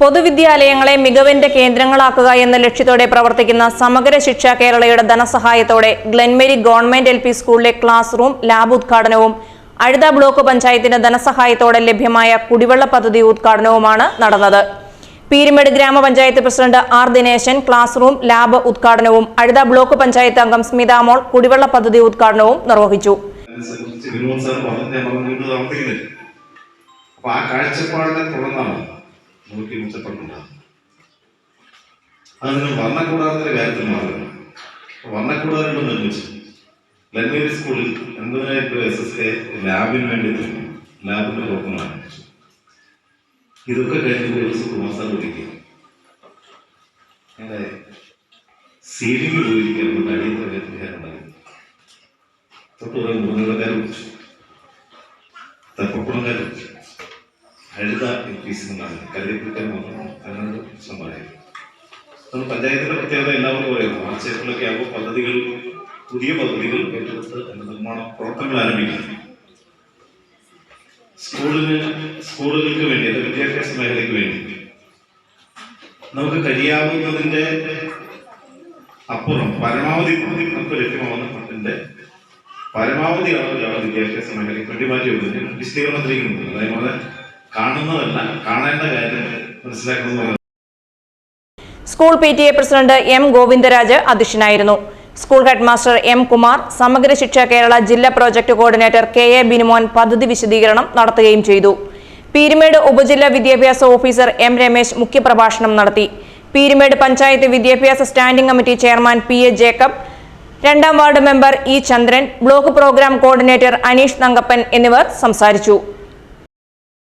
പൊതുവിദ്യാലയങ്ങളെ മികവിന്റെ കേന്ദ്രങ്ങളാക്കുക എന്ന ലക്ഷ്യത്തോടെ പ്രവർത്തിക്കുന്ന സമഗ്ര ശിക്ഷ കേരളയുടെ ധനസഹായത്തോടെ ഗ്ലെൻമേരി ഗവൺമെന്റ് എൽ സ്കൂളിലെ ക്ലാസ് റൂം ലാബ് ഉദ്ഘാടനവും അഴുത ബ്ലോക്ക് പഞ്ചായത്തിന്റെ ധനസഹായത്തോടെ ലഭ്യമായ കുടിവെള്ള പദ്ധതി ഉദ്ഘാടനവുമാണ് നടന്നത്. പീരുമേട് ഗ്രാമപഞ്ചായത്ത് president R Dineshan class room lab ഉദ്ഘാടനവും അഴുത ബ്ലോക്ക് പഞ്ചായത്ത് അംഗം സ്മിതാമോൾ കുടിവെള്ള പദ്ധതി ഉദ്ഘാടനവും നിർവഹിച്ചു. ആ കാഴ്ചപ്പാടിനെ തുടർന്നാണ് നമുക്ക് മെച്ചപ്പെട്ടുണ്ടാകും അതിന് അത് നിങ്ങൾ കാര്യത്തിൽ മാറുന്നു വർണക്കൂടാരം നിർമ്മിച്ചു. ലന്നേരി സ്കൂളിൽ എൺപതിനായിരം എസ് എസ് കെ ലാബിന് വേണ്ടി ലാബിന്റെ പ്രവർത്തനം ആരംഭിച്ചു ഇതൊക്കെ കഴിഞ്ഞ ദിവസം കുമാർ സാർ സീലിംഗ് ഉപയോഗിക്കാൻ അടിയന്തര പരിഹാരം ഉണ്ടായി? തൊട്ട് കുറേ ഹരിത എൽ പി സി എന്നാണ് കരുതിപ്പിക്കാൻ വന്നു അതിനോട് നമ്മൾ പഞ്ചായത്തിന്റെ പ്രത്യേകത എല്ലാവർക്കും പറയുന്നു മാർച്ചേപ്പിലൊക്കെ ആകുമ്പോൾ പദ്ധതികൾ പുതിയ പദ്ധതികൾ ഏറ്റെടുത്ത് നിർമ്മാണ പ്രവർത്തനങ്ങൾ ആരംഭിക്കുന്നു സ്കൂളിന് സ്കൂളുകൾക്ക് വേണ്ടി അല്ലെ വിദ്യാഭ്യാസ മേഖലയ്ക്ക് വേണ്ടി നമുക്ക് കഴിയാവുന്നതിന്റെ അപ്പുറം പരമാവധി നമുക്ക് ലഭ്യമാവുന്ന ഫണ്ടിന്റെ പരമാവധി അളവിലാണ് വിദ്യാഭ്യാസ മേഖലയ്ക്ക് വേണ്ടി മാറ്റി വെക്കുന്നത് വിശദീകരണത്തിലേക്ക് അതായത് കാണുന്നതല്ല കാണേണ്ട കാര്യം മനസ്സിലാക്കുന്നത് school P T A president M Govindaraj അധ്യക്ഷനായിരുന്നു. School headmaster M Kumar Samagra Shiksha Kerala ജില്ലാ project coordinator K A Binumon പദ്ധതി വിശദീകരണം നടത്തുകയും ചെയ്തു. പീരുമേട് ഉപജില്ലാ വിദ്യാഭ്യാസ ഓഫീസർ എം രമേശ് മുഖ്യപ്രഭാഷണം നടത്തി. പീരുമേട് പഞ്ചായത്ത് വിദ്യാഭ്യാസ standing committee chairman P A Jacob രണ്ടാം ward member E Chandran block program coordinator Aneesh Thankappan എന്നിവർ സംസാരിച്ചു.